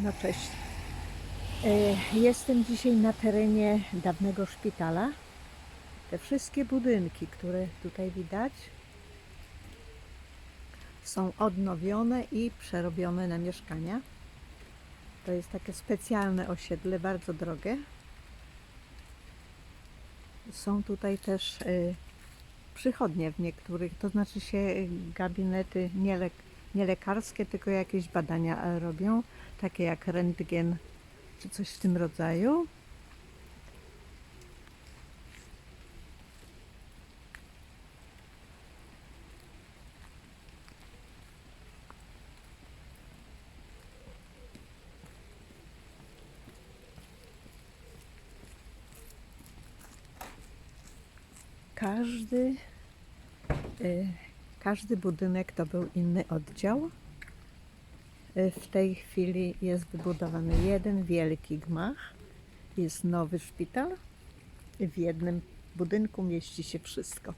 No cześć. E, Jestem dzisiaj na terenie dawnego szpitala. Te wszystkie budynki, które tutaj widać, są odnowione i przerobione na mieszkania. To jest takie specjalne osiedle, bardzo drogie. Są tutaj też e, przychodnie w niektórych, to znaczy się gabinety nie, nie lekarskie, tylko jakieś badania e, robią, takie jak rentgen czy coś w tym rodzaju. Każdy, y, każdy budynek to był inny oddział. Y, W tej chwili jest wybudowany jeden wielki gmach. Jest nowy szpital. W jednym budynku mieści się wszystko.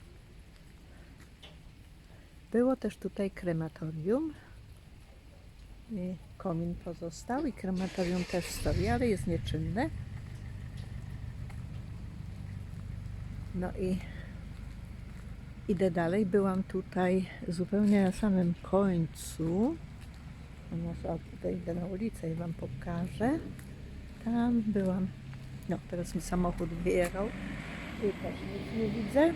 Było też tutaj krematorium. I komin pozostał i krematorium też stoi, ale jest nieczynne. No i idę dalej. Byłam tutaj zupełnie na samym końcu. O, tutaj idę na ulicę i Wam pokażę. Tam byłam. No, teraz mi samochód wyjechał i też nic nie widzę.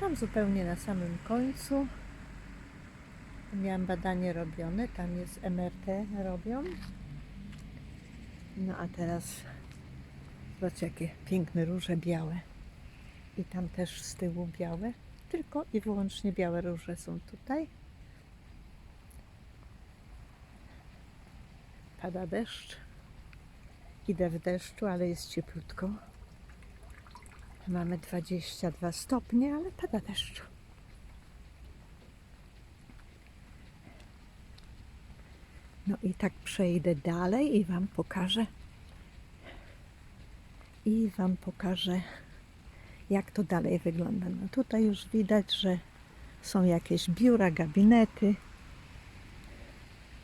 Tam zupełnie na samym końcu miałam badanie robione. Tam jest MRT robią. No a teraz zobaczcie jakie piękne róże białe. I tam też z tyłu białe. Tylko i wyłącznie białe róże są tutaj. Pada deszcz. Idę w deszczu, ale jest cieplutko. Mamy 22 stopnie, ale pada deszcz. No i tak przejdę dalej i Wam pokażę. I Wam pokażę, jak to dalej wygląda. No tutaj już widać, że są jakieś biura, gabinety.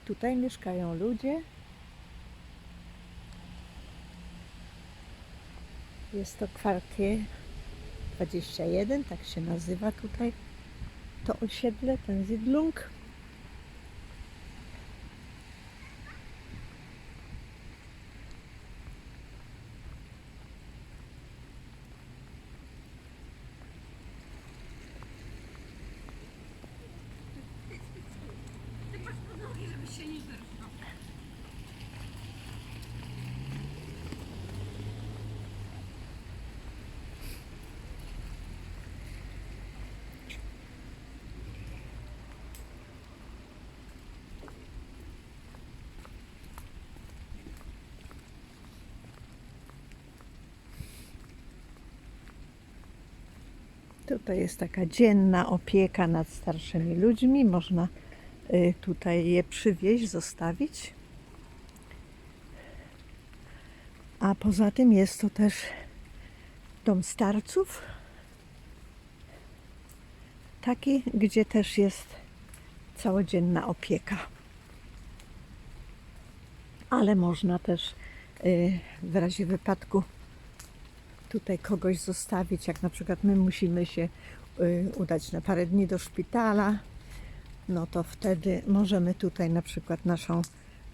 Tutaj mieszkają ludzie. Jest to kwartier 21, tak się nazywa tutaj to osiedle, ten Siedlung. Tutaj jest taka dzienna opieka nad starszymi ludźmi. Można y, tutaj je przywieźć, zostawić. A poza tym jest to też dom starców. Taki, gdzie też jest całodzienna opieka. Ale można też y, w razie wypadku tutaj kogoś zostawić, jak na przykład my musimy się y, udać na parę dni do szpitala, no to wtedy możemy tutaj na przykład naszą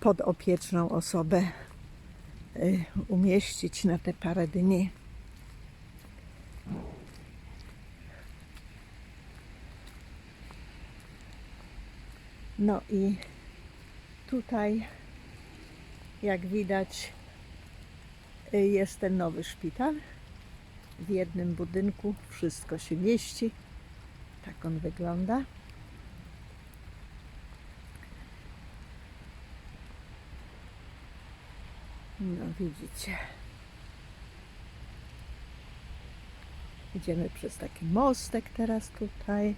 podopieczną osobę y, umieścić na te parę dni. No i tutaj, jak widać, y, jest ten nowy szpital w jednym budynku wszystko się mieści. Tak on wygląda. No widzicie. Idziemy przez taki mostek teraz tutaj.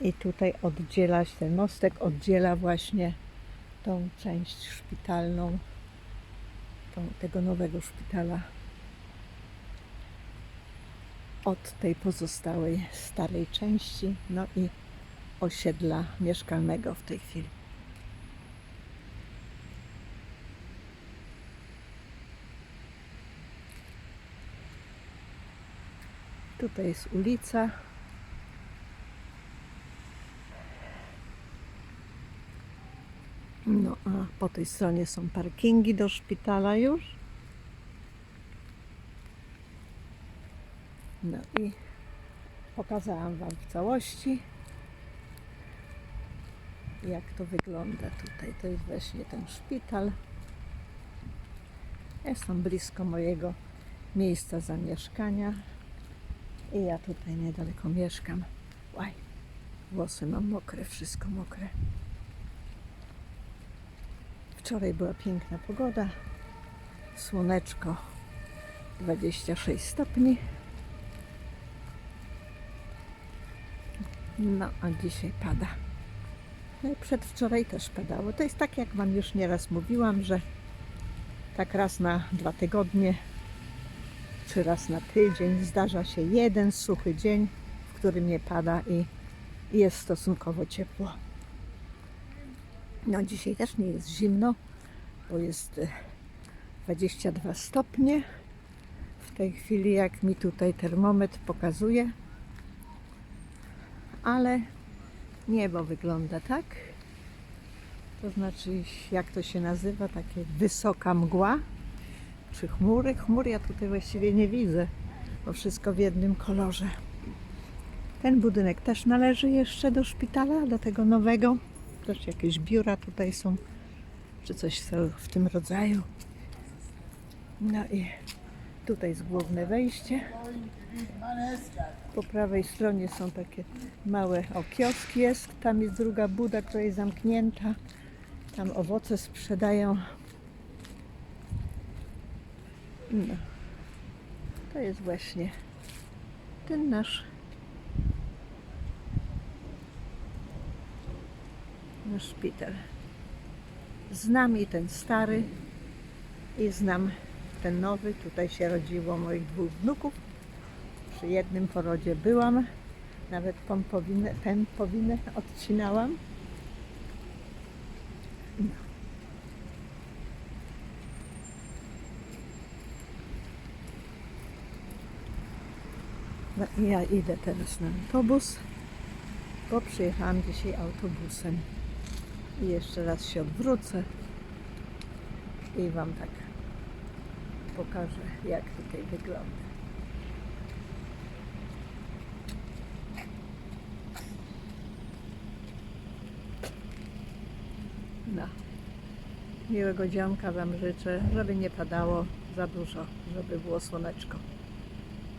I tutaj oddziela się ten mostek, oddziela właśnie tą część szpitalną tego nowego szpitala od tej pozostałej starej części, no i osiedla mieszkalnego w tej chwili. Tutaj jest ulica, tej stronie są parkingi do szpitala już. No i pokazałam Wam w całości, jak to wygląda tutaj. To jest właśnie ten szpital. Jestem blisko mojego miejsca zamieszkania i ja tutaj niedaleko mieszkam. Łaj, włosy mam mokre, wszystko mokre. Wczoraj była piękna pogoda, słoneczko 26 stopni. No, a dzisiaj pada. No i przedwczoraj też padało. To jest tak, jak Wam już nieraz mówiłam, że tak raz na dwa tygodnie, czy raz na tydzień zdarza się jeden suchy dzień, w którym nie pada i jest stosunkowo ciepło. No dzisiaj też nie jest zimno, bo jest e, 22 stopnie. W tej chwili, jak mi tutaj termometr pokazuje, ale niebo wygląda tak. To znaczy, jak to się nazywa, takie wysoka mgła, czy chmury. Chmur ja tutaj właściwie nie widzę, bo wszystko w jednym kolorze. Ten budynek też należy jeszcze do szpitala, do tego nowego. Też jakieś biura tutaj są, czy coś w tym rodzaju. No i tutaj jest główne wejście. Po prawej stronie są takie małe o kioski jest. Tam jest druga buda, która jest zamknięta. Tam owoce sprzedają. No. To jest właśnie ten nasz szpital. Znam i ten stary i znam ten nowy. Tutaj się rodziło moich dwóch wnuków. Przy jednym porodzie byłam. Nawet pępowinę, pępowinę odcinałam. No. No ja idę teraz na autobus, bo przyjechałam dzisiaj autobusem. I jeszcze raz się odwrócę i Wam tak pokażę, jak tutaj wygląda. No. Miłego dzionka Wam życzę, żeby nie padało za dużo, żeby było słoneczko.